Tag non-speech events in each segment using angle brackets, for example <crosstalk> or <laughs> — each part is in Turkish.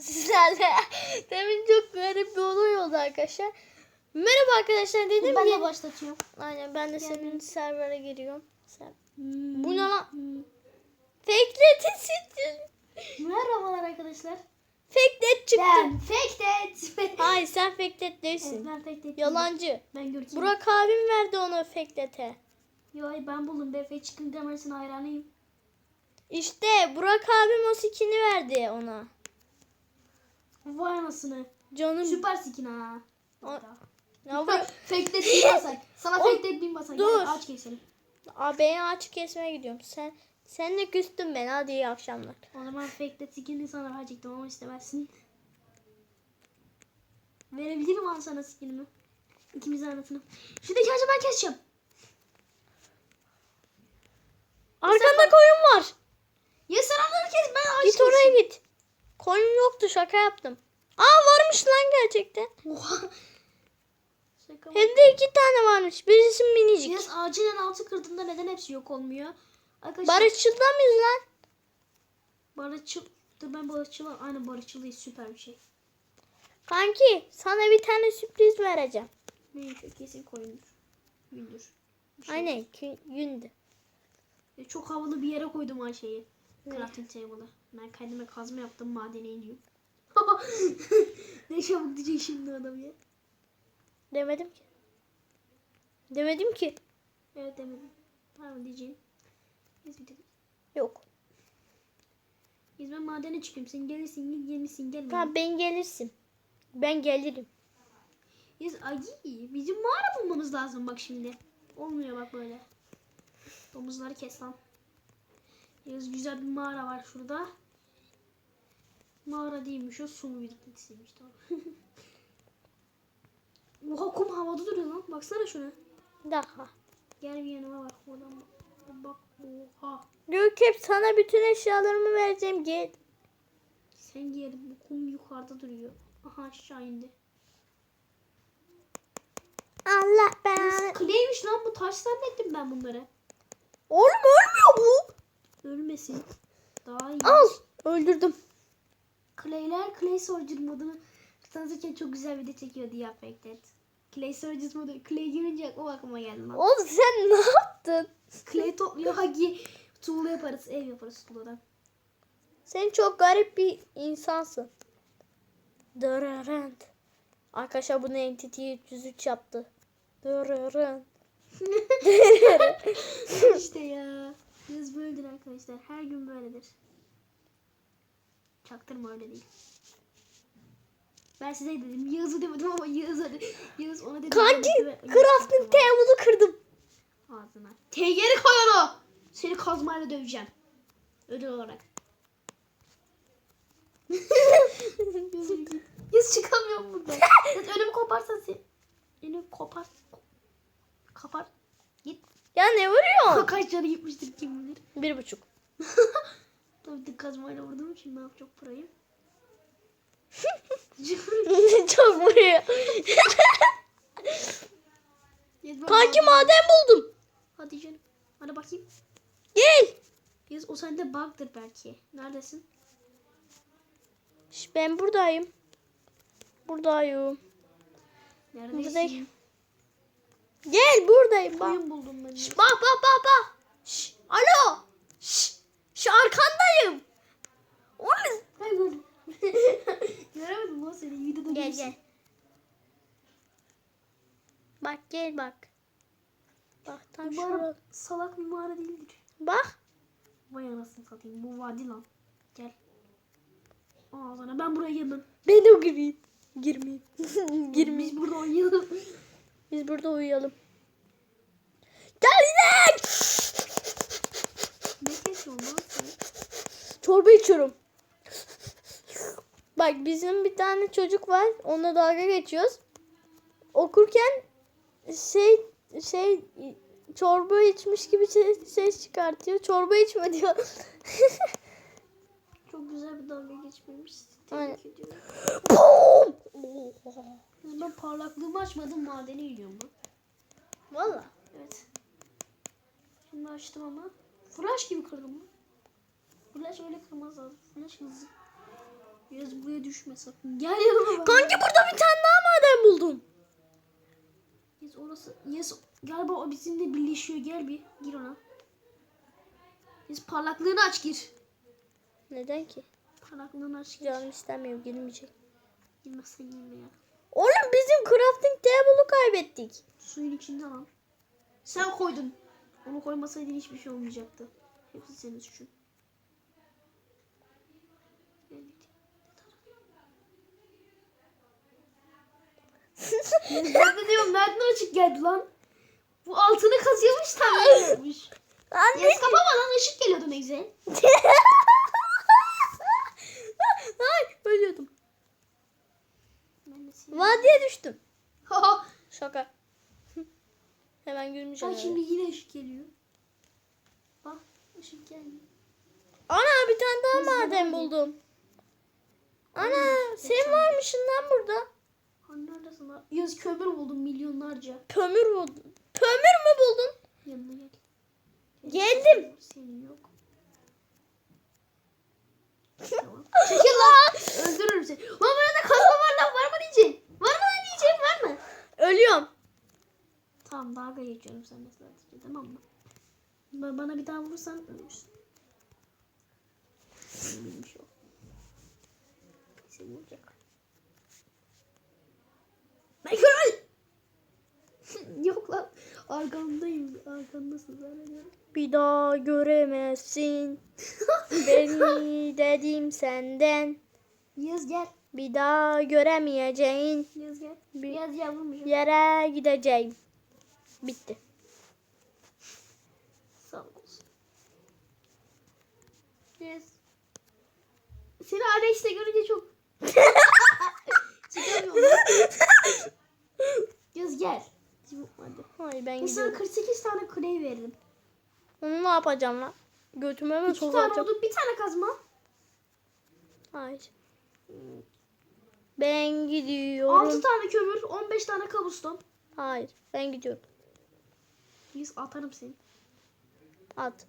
sizlerle. <laughs> Demin çok garip bir olay oldu arkadaşlar. Merhaba arkadaşlar dedim Ben de başlatıyorum. Aynen ben de senin Yani- servere giriyorum. Sen... Bu Bu ne lan? Fakelet'in sitin. Merhabalar arkadaşlar. Fakelet çıktı. Ben Fektet. <laughs> Hayır sen Fakelet Evet, değilsin. ben Fektet. Yalancı. Ben Gürçin. Burak abim verdi ona Fakelet'e. Yo ben buldum. BF çıkın kamerasına hayranıyım. İşte Burak abim o skin'i verdi ona. Vay anasını. Canım. Süper skin ha. O- Ya bak. Fektet bin basak. Sana <laughs> O- Fektet bin basak. Dur. Aç keselim. Aa, ben ağaç kesmeye gidiyorum. Sen sen de küstün ben. Hadi iyi akşamlar. O zaman Fektet skinini sana verecektim ama istemezsin. Verebilirim al sana skinimi. İkimiz arasını. Şuradaki ağacı ben keseceğim. Arkanda koyun var. Ya sen onları kes ben ağaç Git oraya git. Koyun yoktu şaka yaptım. Aa varmış lan gerçekten. Oha. Hem de iki tane varmış. Birisi minicik. Biraz ağacın en altı kırdığında neden hepsi yok olmuyor? Arkadaşlar Barışçılda mıyız lan? barışçıl. Dur ben barışçıl. Aynen barışçılıyız süper bir şey. Kanki sana bir tane sürpriz vereceğim. O kesin koyundur. Gündür. Şey. Aynen gündü. Çok havalı bir yere koydum her şeyi. Crafting table'ı. Ben kendime kazma yaptım madene iniyorum. <laughs> ne çabuk diyecek şimdi adam ya. Demedim ki. Demedim ki. Evet demedim. Mı diyeceğim. Dedik. Yok. Biz ben madene çıkıyorum. Sen gelirsin gel gelirsin gelme. Tamam ben gelirsin. Ben gelirim. Biz ay bizim mağara bulmamız lazım bak şimdi. Olmuyor bak böyle. Domuzları kes lan. Yaz güzel bir mağara var şurada. Mağara değilmiş o su birikintisi tamam. <laughs> Oha kum havada duruyor lan. Baksana şuna. Bir dakika. Gel bir yanıma bak oradan bak. Bak oha. Gökep sana bütün eşyalarımı vereceğim. Gel. Sen gel bu kum yukarıda duruyor. Aha aşağı indi. Allah ben. Clay'miş lan bu taş zannettim ben bunları. Oğlum ölmüyor bu. Ölmesin. Daha iyi. Al. Öldürdüm. Clay'ler Clay Soldier modunu tanıtırken çok güzel video çekiyordu ya Fektet. Clay Soldier modu. Clay görünce o aklıma geldi lan. Oğlum sen ne yaptın? Clay topluyor hagi. Tuğla yaparız. Ev yaparız tuğladan. Sen çok garip bir insansın. Dırırınt. Arkadaşlar bunu Entity 303 yaptı. Dırırınt. <laughs> <laughs> işte ya. Yaz böyledir arkadaşlar. Her gün böyledir. Çaktırma öyle değil. Ben size dedim. Yağız'ı demedim ama Yağız hadi. Yağız ona dedim. Kanki Yağız crafting table'ı kırdım. Ağzına. TG'li koy onu. Seni kazmayla döveceğim. Ödül olarak. <laughs> Yüz çıkamıyorum buradan. <laughs> Yüz önümü koparsan sen. Önümü kopar. Kapar. Git. Ya ne vuruyorsun? Kaç canı gitmiştir kim bilir. Bir buçuk. <laughs> Ki kazmayla vurdum için ne yapacak burayı. <laughs> <laughs> çok vuruyor. Kanki maden buldum. Hadi canım. Hadi bakayım. Gel. Yaz o sende bug'dır belki. Neredesin? Şş, ben buradayım. Buradayım. Neredesin? Buradayım. Gel buradayım bak. Koyun buldum ben. Şş, bak bak bak bak. Şş, alo. Şu arkandayım. Oğlum. Kayboldum. <laughs> Göremedim lan seni. Videoda Gel gel. Bak gel bak. Bak tam şurada. salak bir mağara değildir. Bak. Vay anasını satayım. Bu vadi lan. Gel. Aa sana ben buraya girmem. Ben de gireyim. Girmeyeyim. <laughs> Girmeyeyim. Biz burada oynayalım. Biz burada uyuyalım. Gel. Ne kesiyorsun lan sen? Çorba içiyorum. Bak bizim bir tane çocuk var. Onunla dalga geçiyoruz. Okurken şey şey çorba içmiş gibi ses, ses çıkartıyor. Çorba içme diyor. <laughs> Çok güzel bir dalga geçmemiş. Tebrik ediyorum. Ben parlaklığımı açmadım madene iniyorum lan. Valla. Evet. Şimdi açtım ama. Flash gibi kırdım lan. Flash öyle kırmaz lazım. Flash hızlı. Yaz buraya düşme sakın. Gel yanıma. Kanki burada bir tane daha maden buldum. Yes orası. Yes galiba o bizimle birleşiyor. Gel bir gir ona. Yes parlaklığını aç gir. Neden ki? Parlaklığını aç gir. Canım istemiyor girmeyecek. Girmezsen girme ya. Oğlum bizim crafting table'ı kaybettik. Suyun içinde lan. Sen koydun. Onu koymasaydın hiçbir şey olmayacaktı. Hepsi senin suçun. Ben de diyorum nereden açık geldi lan? Bu altını kazıyormuş tam olmuş. Anne. Yes kapama lan ışık geliyordu ne güzel. <laughs> Ay ölüyordum. Vadiye düştüm. <laughs> Şaka. Hemen gülmüşüm. Bak şimdi yine ışık geliyor. Bak ışık geldi. Ana bir tane daha de maden buldum. Ana sen varmışsın lan burada. Hani neredesin lan? Yaz kömür buldum milyonlarca. Kömür buldun. Kömür mü buldun? Yanına gel. Geldim. Senin yok. tamam. <laughs> Çekil lan. Öldürürüm seni. Lan burada kazma var lan. Var mı diyeceksin? Var mı lan diyeceksin? Var mı? Ölüyorum. Tamam dalga geçiyorum sen mesela. Tamam mı? Ba- Bana bir daha vurursan ölürsün. Şey yok. Seni vuracak. Michael! <laughs> yok lan. Arkamdayım. Arkamdasın zannediyorum. Bir daha göremezsin. <laughs> Beni dedim senden. Yaz gel. Bir daha göremeyeceğin Yaz gel. Bir- Yaz gel vurmayacağım. yere gideceğim. Bitti. Sağlık olsun. Yes. Seni Alex'le görünce çok... <laughs> Çıkamıyorum. Yaz gel. Hadi. Hayır ben sana gidiyorum. 48 tane clay veririm. Onu ne yapacağım lan? Götüme mi 2 tane sokacağım? odun, bir tane kazma. Hayır. Ben 6 gidiyorum. tane kömür, 15 tane kabuston. Hayır. Ben gidiyorum. Yes atarım seni. At.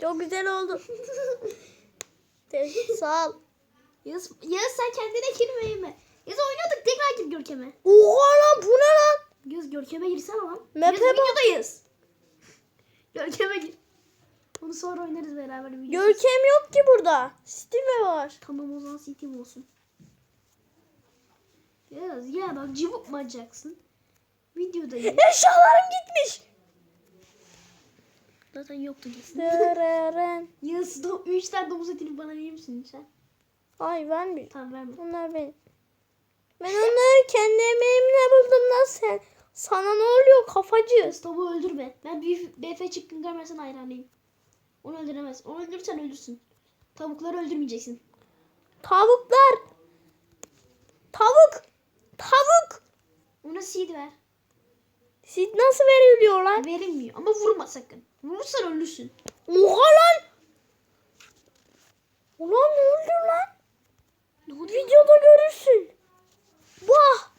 Çok güzel oldu. <laughs> Sağ ol. Yaz, Yaz sen kendine girme mi? Yaz oynuyorduk tekrar gir Görkem'e. Oha lan bu ne lan? Göz Görkem'e girsene lan. Map'e Yaz videodayız. Görkem'e gir. Onu sonra oynarız beraber. videosu. Görkem yok ki burada. Steve var. Tamam o zaman City'm olsun. Yaz ya bak cıvık mı açacaksın? Videodayız. <laughs> Eşyalarım gitmiş. Zaten yoktu gitsin. <laughs> Yaz 3 tane domuz etini bana verir misin sen? Ay ben bir. Tamam verme. Onlar benim. Ben onları kendi emeğimle buldum lan sen. Sana ne oluyor kafacı? Tavuğu öldürme. Ben BF çıkkın görmezsen hayranıyım. Onu öldüremez. Onu öldürürsen ölürsün. Tavukları öldürmeyeceksin. Tavuklar. Tavuk. Tavuk. Ona seed ver. Siz nasıl veriliyor lan? Verilmiyor ama vurma sakın. Vurursan ölürsün. Oha lan. Ulan ne oldu lan? Ne oldu? Videoda görürsün. Vah.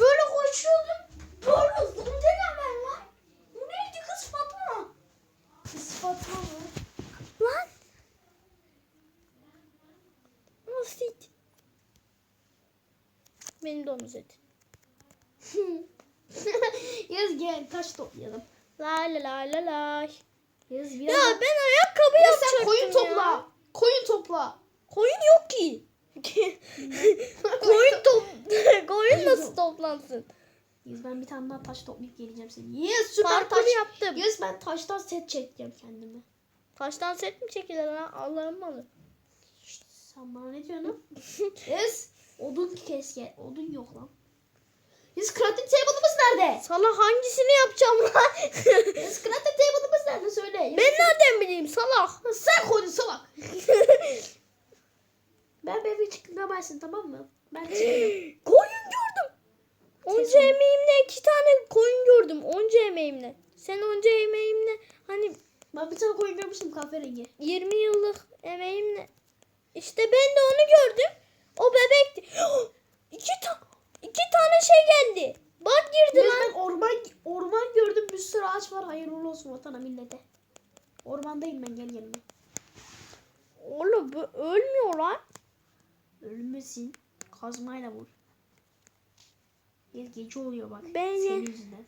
Böyle koşuyordum. Böyle zıpladım ben lan. Bu neydi kız Fatma? Kız Fatma mı? Lan. Nasıl it? Benim domuz eti. <laughs> Yaz gel taş toplayalım. La la la la la. Yaz Ya biraz. ben ayakkabı Ya yapacaktım sen koyun ya. topla. Koyun topla. Koyun yok ki. <laughs> koyun top <laughs> koyun nasıl toplansın? Yaz ben bir tane daha taş toplayıp geleceğim seni. Yaz süper Parkur taş. yaptım. Yaz ben taştan set çekeceğim kendime. Taştan set mi çekilir lan? Allah'ım malı. Sen bana ne diyorsun? Yaz odun kes gel. Odun yok lan. Yaz crafting table'ımız nerede? Sana hangisini yapacağım lan? <laughs> Yaz crafting table'ımız nerede söyle. Ben nereden bileyim salak? Sen koydun salak. <laughs> ben bebeği çıktığında versin tamam mı? Ben <gasps> çıkıyorum. koyun gördüm. Onca emeğimle iki tane koyun gördüm. Onca emeğimle. Sen onca emeğimle hani ben bir tane koyun görmüştüm kahverengi. 20 yıllık emeğimle. İşte ben de onu gördüm. O bebekti. <gasps> iki, ta iki tane şey geldi. Bak girdi Yaz lan. ben orman orman gördüm bir sürü ağaç var. Hayırlı olsun vatana millete. Ormandayım ben gel yanıma. bu ölmüyor lan. Ölmesin. Kazmayla vur. Ya gece oluyor bak. Ben- Senin yüzünden.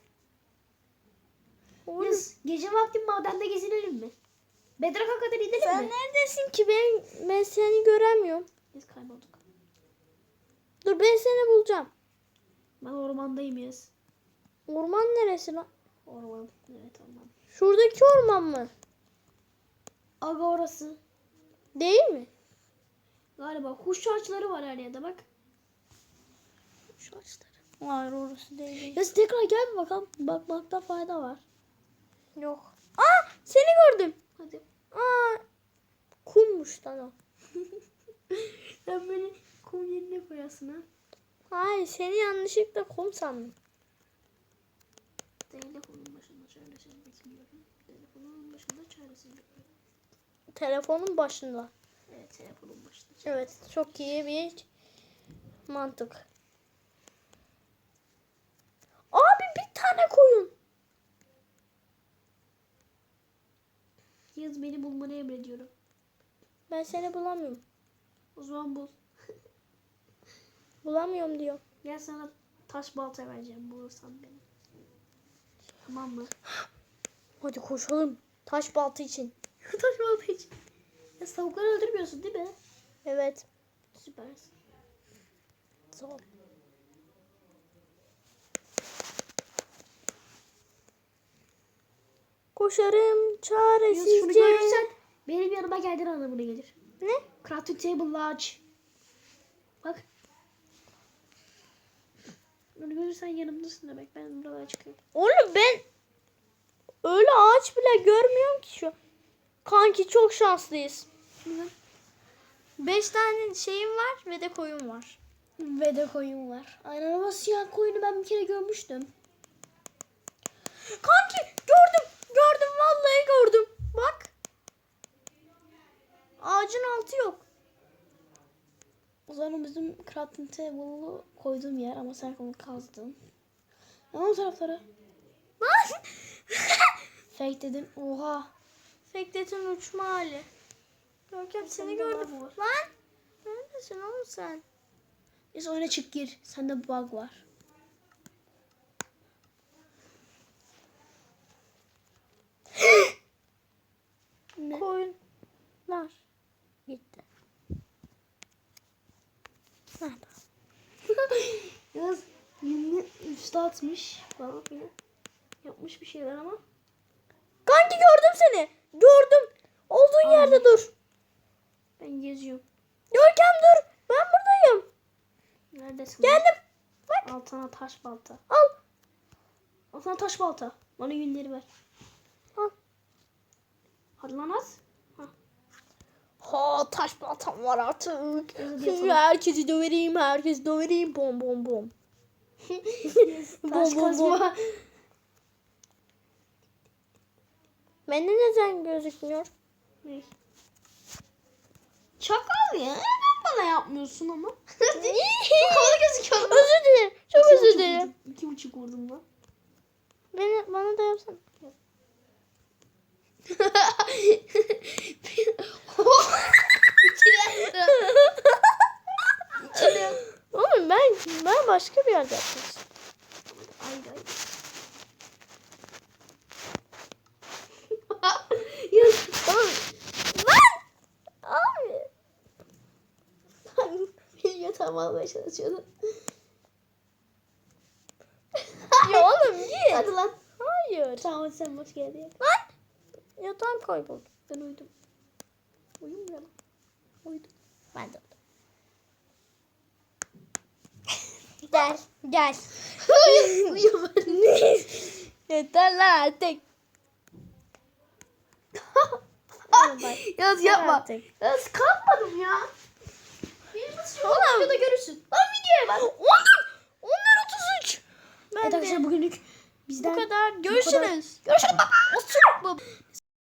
Oğlum, Yaz, gece vakti madende gezinelim mi? Bedrock'a kadar gidelim sen mi? neredesin ki ben ben seni göremiyorum. Biz kaybolduk. Dur ben seni bulacağım. Ben ormandayım Yaz. Orman neresi lan? Orman. Evet orman. Şuradaki orman mı? Aga orası. Değil mi? Galiba kuş ağaçları var her yerde bak. Kuş ağaçları. Hayır orası değil. Yaz tekrar gel bir bakalım. Bakmakta fayda var. Yok. Aa seni gördüm. Hadi. Aa kummuş lan o. <laughs> Sen beni kum yerine koyasın ha. Hayır seni yanlışlıkla kum sandım. Telefonun başında çaresini bekliyorum. Telefonun başında çaresini bekliyorum. Telefonun başında. Evet telefonun başında. Evet çok iyi bir mantık. Abi bir tane koyun. Yaz beni bulmanı emrediyorum. Ben seni bulamıyorum. O zaman bul. Bulamıyorum diyor. Gel sana taş balta vereceğim bulursan beni. Tamam mı? Hadi koşalım. Taş baltı için. <laughs> taş balta için. Ya tavukları öldürmüyorsun değil mi? Evet. Süpersin. Sağ ol. Koşarım Yaz şunu çaresizce. görürsen benim yanıma geldiğin anlamına gelir. Ne? Crafting table large. Bak. Bunu görürsen yanımdasın demek. Ben buralara çıkıyorum. Oğlum ben öyle ağaç bile görmüyorum ki şu. Kanki çok şanslıyız. Şimdi Beş tane şeyim var ve de koyun var. Ve de koyun var. Aynen ama siyah koyunu ben bir kere görmüştüm. Kanki gördüm. Gördüm vallahi gördüm. Bak. Ağacın altı yok. O zaman bizim crafting table'ı koyduğum yer ama sen onu kazdın. Ama o taraflara. Lan. Fake dedin. Oha. Fektet'in uçma hali. Görkem seni Sende gördüm. Lan. Neredesin oğlum sen? Neyse oyuna çık gir. Sende bug var. <gasps> Koyunlar. Gitti. Nerede? <laughs> Yaz yine üstü atmış. Bana yine yapmış bir şeyler ama. Kanki gördüm seni. Gördüm. Olduğun yerde dur. Ben geziyorum. Görkem dur. Ben buradayım. Neredesin? Geldim. Bak. Al sana taş balta. Al. Al sana taş balta. Bana yünleri ver. Al. Hadi lan at. Ha taş baltam var artık. Herkesi dövereyim. Herkesi dövereyim. Bom bom bom. <laughs> Bom, bom. kazma. Bende neden gözükmüyor? Ne? Çakal ya. Neden bana yapmıyorsun ama? <laughs> Havalı gözüküyor. özür dilerim. Çok özür dilerim. İki buçuk vurdum lan. Beni, bana da yapsana. <laughs> Oğlum ben ben başka bir yerde istiyorum. Ay ay. yatağımı almaya çalışıyordun. Ya oğlum git. Hadi lan. Hayır. Tamam sen boş gel Yatağım kayboldu. Ben uyudum. Uyumuyor lan. Uyudum. Ben de <laughs> Gel, gel. Uyumadım. <laughs> Yeter lan artık. <laughs> Yaz yapma. Yaz kalkmadım ya. Benim nasıl yok? Oğlum. Videoda görürsün. Lan videoya bak. Onlar, onlar 33. Ben Evet de arkadaşlar bugünlük bu bizden kadar. Görüşürüz. Görüşürüz. Osuruk bu.